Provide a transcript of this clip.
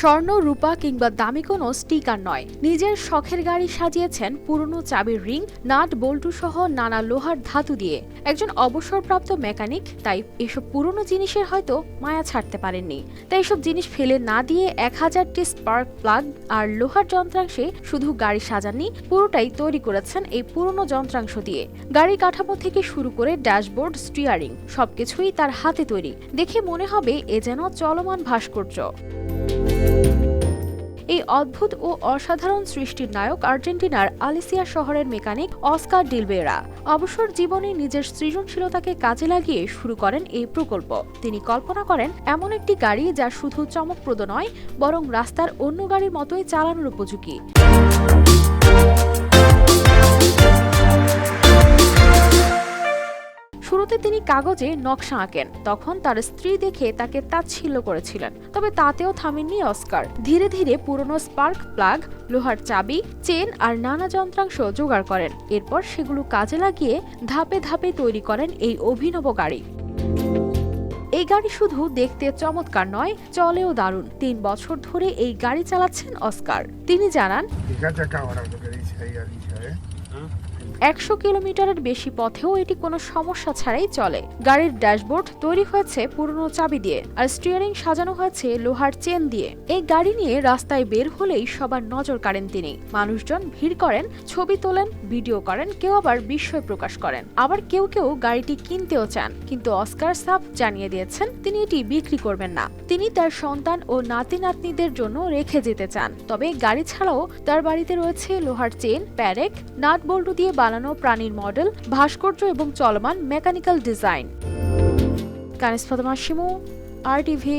স্বর্ণ, রূপা কিংবা দামি কোনো স্টিকার নয়। নিজের শখের গাড়ি সাজিয়েছেন পুরনো চাবির রিং, নাট, বল্টু সহ নানা লোহার ধাতু দিয়ে। একজন অবসরপ্রাপ্ত মেকানিক, তাই এসব পুরনো জিনিসের হয়তো মায়া ছাড়তে পারেননি। তাই এসব জিনিস ফেলে না দিয়ে এক হাজারটি স্পার্ক প্লাগ আর লোহার যন্ত্রাংশে শুধু গাড়ি সাজাননি, পুরোটাই তৈরি করেছেন এই পুরনো যন্ত্রাংশ দিয়ে। গাড়ির কাঠামো থেকে শুরু করে ড্যাশবোর্ড, স্টিয়ারিং, সবকিছুই তার হাতে তৈরি। দেখে মনে হবে এ যেন চলমান ভাস্কর্য। অদ্ভুত ও অসাধারণ সৃষ্টির নায়ক আর্জেন্টিনার আলিসিয়া শহরের মেকানিক অস্কার ডিলবেরা। অবসর জীবনে নিজের সৃজনশীলতাকে কাজে লাগিয়ে শুরু করেন এই প্রকল্প। তিনি কল্পনা করেন, এমন একটি গাড়ি যা শুধু চমকপ্রদ নয়, বরং রাস্তার অন্য গাড়ির মতোই চালানোর উপযোগী। শুরুতে তিনি কাগজে নকশা আঁকেন। তখন তার স্ত্রী দেখে তাকে তাচ্ছিল্য করেছিলেন। তবে তাতেও থামেননি অস্কার। ধীরে ধীরে পুরনো স্পার্ক প্লাগ লোহার চাবি চেন আর নানা যন্ত্রাংশ জোগাড় করেন। এরপর সেগুলো কাজে লাগিয়ে ধাপে ধাপে তৈরি করেন এই অভিনব গাড়ি। এই গাড়ি শুধু দেখতে চমৎকার নয় চলেও দারুণ। তিন বছর ধরে এই গাড়ি চালাচ্ছেন অস্কার। তিনি জানান একশো কিলোমিটারের বেশি পথেও এটি কোনো সমস্যা ছাড়াই চলে। গাড়ির ড্যাশবোর্ড তৈরি হয়েছে পুরনো চাবি দিয়ে আর স্টিয়ারিং সাজানো হয়েছে লোহার চেন দিয়ে। এই গাড়ি নিয়ে রাস্তায় বের হলেই সবার নজর কাড়েন তিনি। মানুষজন ভিড় করেন, ছবি তোলেন, ভিডিও করেন, কেউ আবার বিস্ময় প্রকাশ করেন। আবার কেউ কেউ গাড়িটি কিনতেও চান, কিন্তু অস্কার সাফ জানিয়ে দিয়েছেন, তিনি এটি বিক্রি করবেন না। তিনি তার সন্তান ও নাতি নাতনিদের জন্য রেখে যেতে চান, তবে গাড়ি ছাড়াও তার বাড়িতে রয়েছে লোহার চেন, প্যারেক, নাট দিয়ে বানানো প্রাণীর মডেল ভাস্কর্য এবং চলমান mechanical design. Kanis Fatema Shimu R TV